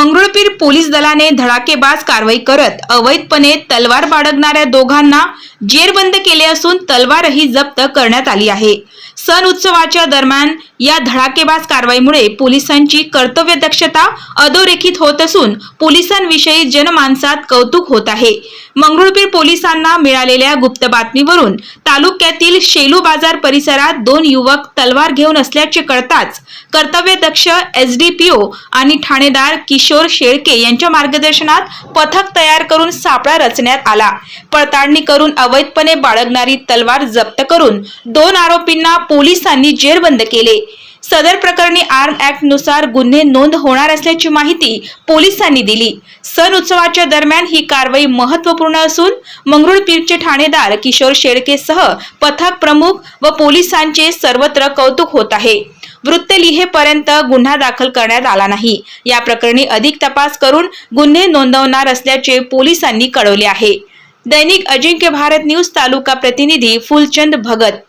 Mangrulpir police दलाने धडाकेबाज कारवाई करत अवैधपणे तलवार बाळगणाऱ्या दोघांना जेरबंद केले असून तलवारही जप्त करण्यात आली आहे. सण उत्सवाच्या दरम्यान या धडाकेबाज कारवाईमुळे पोलिसांची कर्तव्य दक्षता अधोरेखित होत असून पोलिसांविषयी जनमानसात कौतुक होत आहे. मंगरुळपीर पोलिसांना मिळालेल्या गुप्त बातमीवरून तालुक्यातील शेलू बाजार परिसरात दोन युवक तलवार घेऊन असल्याचे कळताच कर्तव्यदक्ष ओ आणि ठाणेदार किशोर शेळके यांच्या मार्गदर्शनात पथक तयार करून सापळा रचण्यात आला. पडताळणी करून अवैधपणे बाळगणारी तलवार जप्त करून दोन आरोपींना पोलिसांनी जेरबंद केले. सदर प्रकरणी आर्म ऍक्टनुसार गुन्हे नोंद होणार असल्याची माहिती पोलिसांनी दिली. सण उत्सवाच्या दरम्यान ही कारवाई महत्त्वपूर्ण असून मंगरुळपीरचे ठाणेदार किशोर शेळकेसह पथक प्रमुख व पोलिसांचे सर्वत्र कौतुक होत आहे. वृत्त लिहेपर्यंत गुन्हा दाखल करण्यात आला नाही. या प्रकरणी अधिक तपास करून गुन्हे नोंदवणार असल्याचे पोलिसांनी कळवले आहे. दैनिक अजिंक्य भारत न्यूज तालुका प्रतिनिधी फुलचंद भगत